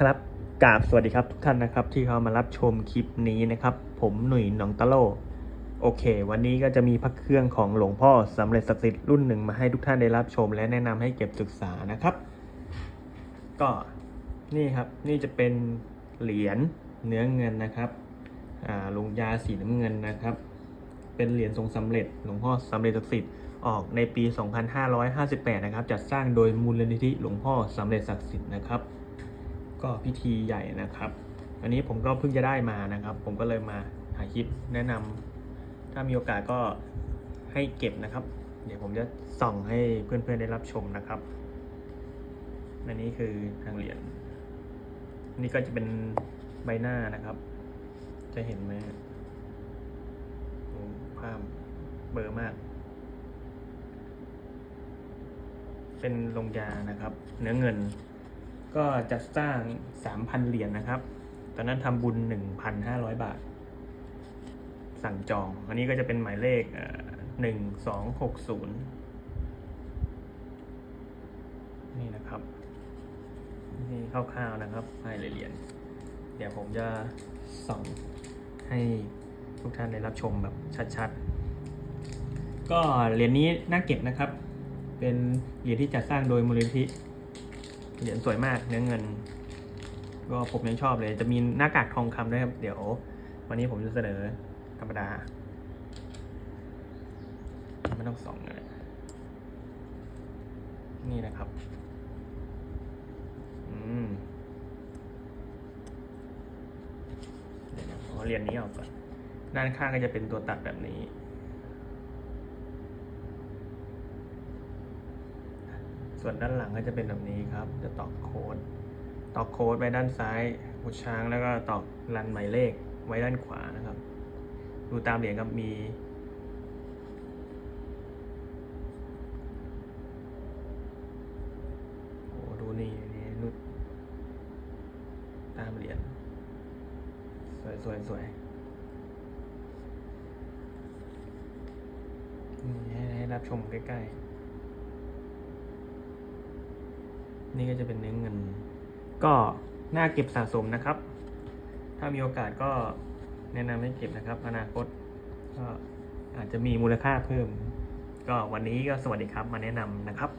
ครับกราบสวัสดีครับทุกท่านนะครับที่เข้ามารับชมคลิปนี้นะครับ ผมหนุ่ยหนองตะโลโอเค วันนี้ก็จะมีพระเครื่องของหลวงพ่อสำเร็จศักดิ์สิทธิ์รุ่นหนึ่งมาให้ทุกท่านได้รับชม และแนะนำให้เก็บศึกษานะครับ ก็นี่ครับนี่จะเป็นเหรียญเนื้อเงินนะครับอ่าลงยาสีน้ำเงินนะครับ เป็นเหรียญทรงสำเร็จหลวงพ่อสำเร็จศักดิ์สิทธิ์ออกในปี 2558 นะครับ จัดสร้างโดยมูลนิธิหลวงพ่อสำเร็จศักดิ์สิทธิ์นะครับ ก็พิธีใหญ่นะครับ อันนี้ผมก็เพิ่งจะได้มานะครับ ผมก็เลยมาถ่ายคลิปแนะนำถ้ามีโอกาสก็ให้เก็บนะครับ เดี๋ยวผมจะส่องให้เพื่อนๆได้รับชมนะครับ อันนี้คือทางเหรียญนี่ก็จะเป็นใบหน้านะครับ จะเห็นไหมภาพเบลอร์มาก เป็นลงยานะครับ เนื้อเงิน ก็จะสร้าง 3,000 เหรียญนะครับ ตอนนั้นทำบุญ 1,500 บาท สั่งจอง อันนี้ก็จะเป็นหมายเลขหนึ่งสองหกศูนย์นี่นะครับ นี่คร่าวๆนะครับให้เหรียญเดี๋ยวผมจะส่องให้ทุกท่านได้รับชมแบบชัดๆ ก็เหรียญนี้น่าเก็บนะครับ เป็นเหรียญที่จัดสร้างโดยมูลนิธิ เหรียญสวยมากเนื้อเงิน ก็ผมยังชอบเลย จะมีหน้ากากทองคำด้วยครับ เดี๋ยว วันนี้ผมจะเสนอธรรมดาไม่ต้องสองเลยนี่นะครับอืมเดี๋ยวนะขอเรียนนี้ออกก่อนด้านข้างก็จะเป็นตัวตัดแบบนี้ ส่วนด้านหลังก็จะเป็นแบบนี้ครับ จะตอกโค้ดตอกโค้ดไว้ด้านซ้ายหูช้างแล้วก็ตอกรันหมายเลขไว้ด้านขวานะครับ ดูตามเหรียญครับมีโอ้ดูนี่นี่นุดตามเหรียญสวยสวยสวยนี่ให้ให้รับชมใกล้ๆ นี่ก็จะเป็นเนื้อเงิน ก็น่าเก็บสะสมนะครับ ถ้ามีโอกาสก็แนะนำให้เก็บนะครับ อนาคตก็อาจจะมีมูลค่าเพิ่ม ก็วันนี้ก็สวัสดีครับมาแนะนำนะครับ